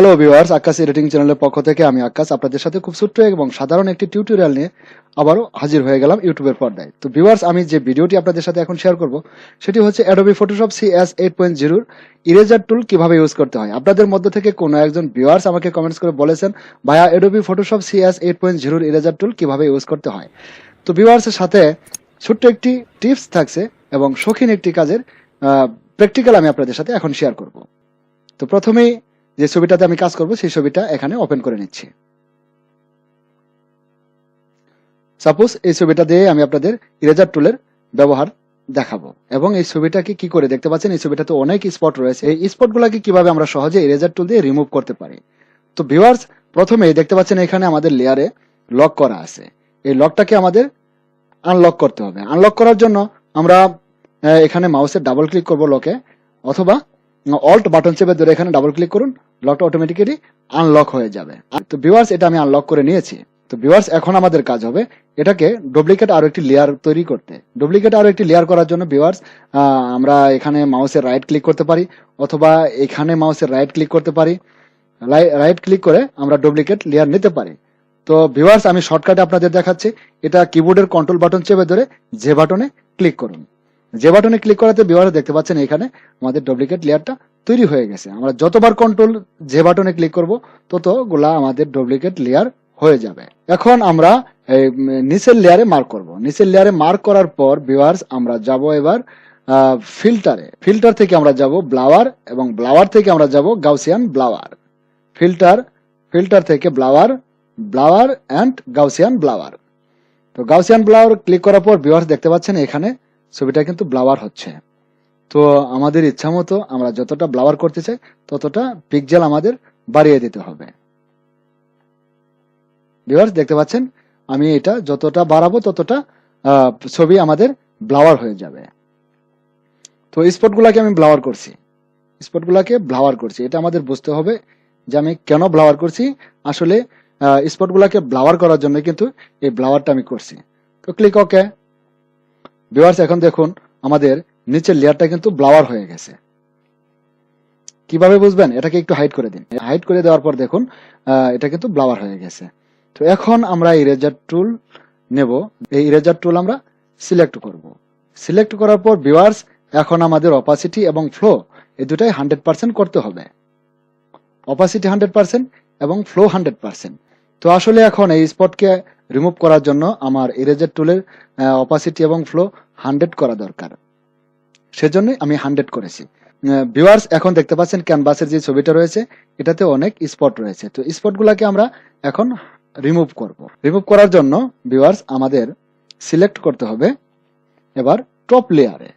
Hello viewers আকাশ editing চ্যানেলের পক্ষ থেকে আমি আকাশ, আপনাদের সাথে খুব ছোট্ট এবং সাধারণ একটি টিউটোরিয়াল নিয়ে আবারও হাজির হয়ে গেলাম ইউটিউবের পর্দায়। তো ভিউয়ার্স আমি যে ভিডিওটি আপনাদের সাথে এখন শেয়ার করব, সেটি হচ্ছে Adobe Photoshop C S eight point জিরোর ইরেজার টুল কীভাবে ইউজ করতে হয়। আপনাদের মধ্যে থেকে কোনো একজন ভিউয়ার্স আমাকে কমেন্টস করে বলেছেন, ভাইয়া Adobe Photoshop C S eight point জিরোর ইরেজার টুল কীভাবে ইউজ করতে হয়? তো ভিউয়ার্সের সাথে ছোট্ট একটি টিপস থাকছে এবং শৌখিন একটি কাজের প্র্যাকটিক্যাল আমি আপনাদের সাথে এখন শেয়ার করব। তো প্রথমেই যে ছবিটাতে আমি কাজ করব, সেই ছবিটা এখানে ওপেন করে নিচ্ছি। সাপোজ এই ছবিটা দিয়ে আমি আপনাদের ইরেজার টুলের ব্যবহার দেখাবো। এবং এই ছবিটাকে কি করে দেখতে পাচ্ছেন, এই ছবিটাতে অনেক স্পট রয়েছে। এই স্পট গুলাকে কীভাবে আমরা সহজে ইরেজার টুল দিয়ে রিমুভ করতে পারি? তো ভিউয়ার্স প্রথমে দেখতে পাচ্ছেন এখানে আমাদের লেয়ারে লক করা আছে। এই লকটাকে আমাদের আনলক করতে হবে। আনলক করার জন্য আমরা এখানে মাউসের ডাবল ক্লিক করব লকে অথবা অল্ট বাটন চেপে ধরে এখানে ডাবল ক্লিক করুন লকটা অটোমেটিক্যালি আনলক হয়ে যাবে। তো ভিউয়ার্স এটা আমি আনলক করে নিয়েছি। তো ভিউয়ার্স এখন আমাদের কাজ হবে এটাকে ডুপ্লিকেট আরও একটি লেয়ার তৈরি করতে। ডুপ্লিকেট আরও একটি লেয়ার করার জন্য ভিউয়ার্স আমরা এখানে মাউসের রাইট ক্লিক করতে পারি, অথবা এখানে মাউসের রাইট ক্লিক করতে পারি। রাইট ক্লিক করে আমরা ডুপ্লিকেট লেয়ার নিতে পারি। তো ভিউয়ার্স আমি শর্টকাটে আপনাদের দেখাচ্ছি। এটা কিবোর্ডের কন্ট্রোল বাটন চেপে ধরে যে বাটনে ক্লিক করুন। যে বাটনে ক্লিক করাতে ভিউয়ার্স দেখতে পাচ্ছেন এখানে আমাদের ডুপ্লিকেট লেয়ারটা তৈরি হয়ে গেছে। আমরা যতবার কন্ট্রোল যে বাটনে ক্লিক করব, ততগুলা আমাদের ডুপ্লিকেট লেয়ার হয়ে যাবে। এখন আমরা নিচের লেয়ারে মার্ক করব। নিচের লেয়ারে মার্ক করার পর ভিউয়ার্স আমরা যাব এবার ফিল্টারে ফিল্টার থেকে আমরা যাব ব্লাওয়ার এবং ব্লাওয়ার থেকে আমরা যাব গাউসিয়ান ব্লাওয়ার ফিল্টার ফিল্টার থেকে ব্লাওয়ার ব্লাওয়ার অ্যান্ড গাউসিয়ান ব্লাওয়ার তো গাউসিয়ান ব্লাওয়ার ক্লিক করার পর ভিউয়ার্স দেখতে পাচ্ছেন এখানে ছবিটা কিন্তু ব্লাওয়ার হচ্ছে। তো আমাদের ইচ্ছা মতো আমরা যতটা ব্লাওয়ার করতে চাই, ততটা পিকজেল আমাদের বাড়িয়ে দিতে হবে। ভিউয়ার্স, দেখতে পাচ্ছেন? আমি এটা যতটা বাড়াবো, ততটা ছবি আমাদের ব্লাওয়ার হয়ে যাবে। তো স্পট গুলাকে আমি ব্লাওয়ার করছি। স্পট গুলাকে ব্লাওয়ার করছি। এটা আমাদের বুঝতে হবে যে আমি কেন ব্লাওয়ার করছি। আসলে স্পট গুলাকে ব্লাওয়ার করার জন্য কিন্তু এই ব্লাওয়ারটা আমি করছি। তো ক্লিক ওকে ভিউয়ার্স এখন দেখুন, আমাদের নিচের লেয়ারটা কিন্তু ব্লাওয়ার হয়ে গেছে। কীভাবে বুঝবেন? এটাকে একটু হাইড করে দিন। হাইড করে দেওয়ার পর দেখুন এটা কিন্তু ব্লাওয়ার হয়ে গেছে। তো এখন আমরা ইরেজার টুল নেব। এই ইরেজার টুল আমরা সিলেক্ট করব। সিলেক্ট করার পর ভিউয়ার্স এখন আমাদের অপাসিটি এবং ফ্লো এই দুটাই হান্ড্রেড পার্সেন্ট করতে হবে। অপাসিটি হান্ড্রেড পার্সেন্ট এবং ফ্লো হান্ড্রেড পার্সেন্ট তো আসলে এখন এই স্পটকে রিমুভ করার জন্য আমার ইরেজার টুলের অপাসিটি এবং ফ্লো হান্ড্রেড করা দরকার। সেজন্য আমি হান্ড্রেড করেছি। ভিউয়ার্স এখন দেখতে পাচ্ছেন ক্যানভাসের যে ছবিটা রয়েছে, এটাতে অনেক স্পট রয়েছে। তো স্পটগুলোকে আমরা এখন রিমুভ করব। রিমুভ করার জন্য ভিউয়ার্স আমাদের সিলেক্ট করতে হবে এবার টপ লেয়ারে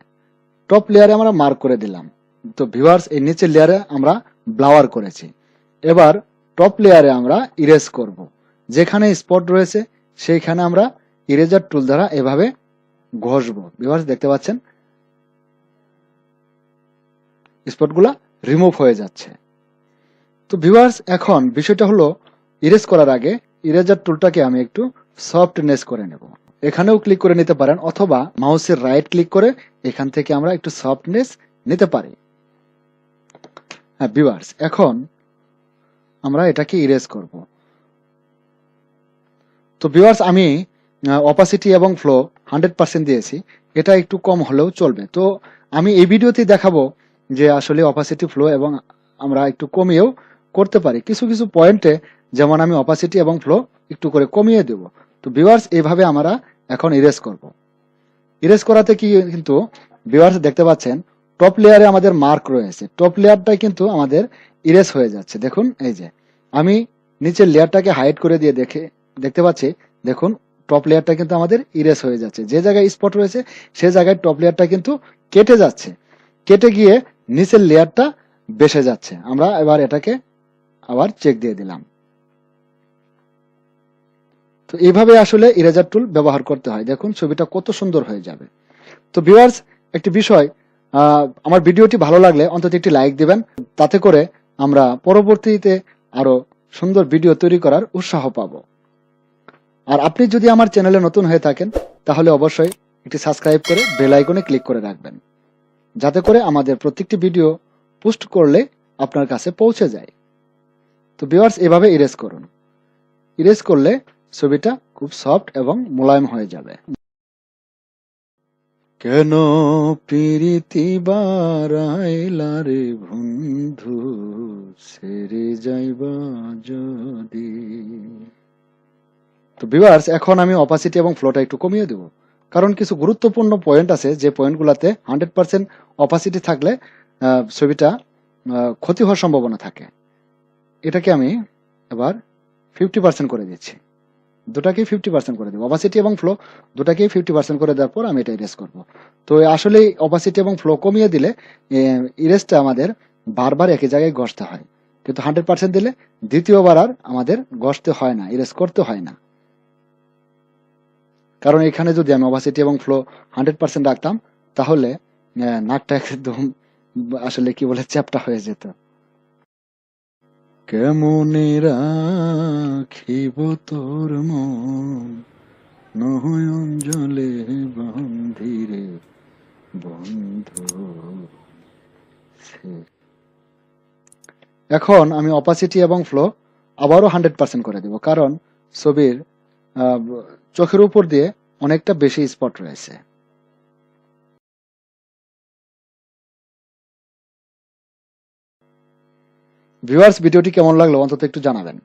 টপ লেয়ারে আমরা মার্ক করে দিলাম। তো ভিউয়ার্স এই নিচের লেয়ারে আমরা ব্লাওয়ার করেছি। এবার টপ লেয়ারে আমরা ইরেজ করব। যেখানে স্পট রয়েছে সেইখানে আমরা ইরেজার টুল দ্বারা এভাবে ঘষবো। ভিউয়ার্স দেখতে পাচ্ছেন? স্পটগুলা রিমুভ হয়ে যাচ্ছে। তো ভিউয়ার্স এখন বিষয়টা হলো ইরেজ করার আগে ইরেজার টুলটাকে আমি একটু সফটনেস করে নেব। এখানেও ক্লিক করে নিতে পারেন অথবা মাউসের রাইট ক্লিক করে এখান থেকে আমরা একটু সফটনেস নিতে পারি। হ্যাঁ ভিউয়ার্স এখন আমরা এটাকে ইরেজ করব। তো ভিউয়ার্স আমি অপাসিটি এবং ফ্লো হান্ড্রেড পার্সেন্ট দিয়েছি। এটা একটু কম হলেও চলবে। তো আমি এই ভিডিওতে দেখাবো যে আসলে অপাসিটি ফ্লো এবং আমরা একটু কমিয়েও করতে পারি। কিছু কিছু পয়েন্টে যেমন আমি অপাসিটি এবং ফ্লো একটু করে কমিয়ে দেব। তো ভিউয়ার্স এইভাবে আমরা এখন ইরেজ করব। ইরেজ করাতে কি কিন্তু ভিউয়ার্স দেখতে পাচ্ছেন টপ লেয়ারে আমাদের মার্ক রয়েছে। টপ লেয়ারটাই কিন্তু আমাদের ইরেজ হয়ে যাচ্ছে। দেখুন, এই যে, আমি নিচের লেয়ারটাকে হাইড করে দিয়ে দেখে দেখতে পাচ্ছি, দেখুন টপ লেয়ারটা কিন্তু আমাদের ইরেস হয়ে যাচ্ছে। যে জায়গায় স্পট রয়েছে, সে জায়গায় টপ লেয়ারটা কিন্তু কেটে যাচ্ছে। কেটে গিয়ে নিচের লেয়ারটা বেসে যাচ্ছে। আমরা এবার এটাকে আবার চেক দিয়ে দিলাম। তো এইভাবে আসলে ইরেজার টুল ব্যবহার করতে হয়। দেখুন, ছবিটা কত সুন্দর হয়ে যাবে। তো ভিউয়ার্স একটি বিষয় আমার ভিডিওটি ভালো লাগলে অন্তত একটি লাইক দিবেন। তাতে করে আমরা পরবর্তীতে আরও সুন্দর ভিডিও তৈরি করার উৎসাহ পাবো। আর আপনি যদি আমার চ্যানেলে নতুন হয়ে থাকেন, তাহলে অবশ্যই একটি সাবস্ক্রাইব করে বেল আইকনে ক্লিক করে রাখবেন। যাতে করে আমাদের প্রত্যেকটি ভিডিও পোস্ট করলে আপনার কাছে পৌঁছে যায়। তো ভিউয়ার্স, এভাবে ইরেজ করুন। ইরেজ করলে ছবিটা খুব সফট এবং মোলায়েম হয়ে যাবে। কেন প্রীতি বারাইলা রে বন্ধু? সেরে যাইবা যদি। তো ভিউয়ার্স এখন আমি অপাসিটি এবং ফ্লোটা একটু কমিয়ে দেব। কারণ কিছু গুরুত্বপূর্ণ পয়েন্ট আছে, যে পয়েন্টগুলোতে হান্ড্রেড পার্সেন্ট অপাসিটি থাকলে ছবিটা ক্ষতি হওয়ার সম্ভাবনা থাকে। এটাকে আমি এবার ফিফটি পার্সেন্ট করে দিচ্ছি। দুটাকেই ফিফটি পার্সেন্ট করে দেবো। অপাসিটি এবং ফ্লো দুটাকেই ফিফটি পার্সেন্ট করে দেওয়ার পর আমি এটা ইরেজ করব। তো আসলে অপাসিটি এবং ফ্লো কমিয়ে দিলে ইরেজটা আমাদের বারবার একই জায়গায় ঘষতে হয়। কিন্তু হান্ড্রেড পার্সেন্ট দিলে দ্বিতীয়বার আর আমাদের ঘষতে হয় না ইরেজ করতে হয় না। কারণ এখানে যদি আমি অপাসিটি এবং ফ্লো হান্ড্রেড পার্সেন্ট রাখতাম তাহলে নাকটা একদম আসলে কি বলে চ্যাপটা হয়ে যেত। কেমনে রাখিব তোর মন? জলে বন্ধিরে বন্ধু এখন আমি অপাসিটি এবং ফ্লো আবারও হান্ড্রেড পার্সেন্ট করে দেব কারণ ছবির চোখের উপর দিয়ে অনেকটা বেশি স্পট রয়েছে। ভিউয়ার্স ভিডিওটি কেমন লাগল অন্তত একটু জানাবেন।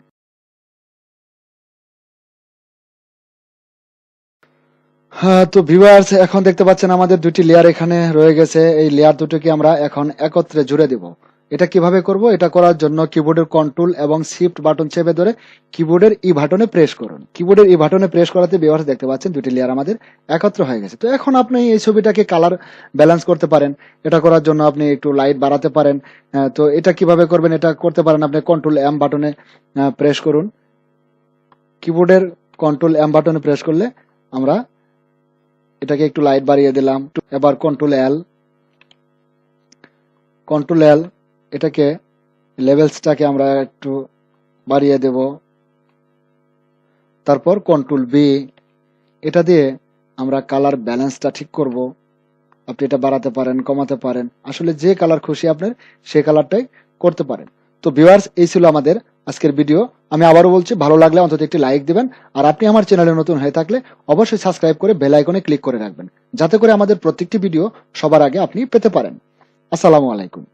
হ্যাঁ তো ভিউয়ার্স এখন দেখতে পাচ্ছেন আমাদের দুটি লেয়ার এখানে রয়ে গেছে। এই লেয়ার দুটোকে আমরা এখন একত্রে জুড়ে দিব। এটা কীভাবে করব? এটা করার জন্য কিবোর্ডের কন্ট্রোল এবং শিফট বাটন চেপে ধরে কিবোর্ডের ই বাটনে প্রেস করুন। কিবোর্ডের ই বাটনে প্রেস করাতে ভিউয়ার্স দেখতে পাচ্ছেন দুটি লেয়ার আমাদের একত্র হয়ে গেছে। তো এখন আপনি এই ছবিটাকে কালার ব্যালেন্স করতে পারেন। এটা করার জন্য আপনি একটু লাইট বাড়াতে পারেন। তো এটা কীভাবে করবেন? এটা করতে পারেন আপনি কন্ট্রোল এম বাটনে প্রেস করুন। কিবোর্ডের কন্ট্রোল এম বাটনে প্রেস করলে আমরা এটাকে একটু লাইট বাড়িয়ে দিলাম। এবার কন্ট্রোল এল কন্ট্রোল এল এটাকে লেভেলসটাকে আমরা একটু বাড়িয়ে দেব। তারপর কন্ট্রোল বি এটা দিয়ে আমরা কালার ব্যালেন্সটা ঠিক করব। আপনি এটা বাড়াতে পারেন, কমাতে পারেন। আসলে যে কালার খুশি আপনার সেই কালারটাই করতে পারেন। তো ভিউয়ার্স এই ছিল আমাদের আজকের ভিডিও আমি আবারও বলছি, ভালো লাগলে অন্তত একটি লাইক দিবেন। আর আপনি আমার চ্যানেলে নতুন হয়ে থাকলে অবশ্যই সাবস্ক্রাইব করে বেল আইকনে ক্লিক করে রাখবেন। যাতে করে আমাদের প্রত্যেকটি ভিডিও সবার আগে আপনি পেতে পারেন। আসসালামু আলাইকুম।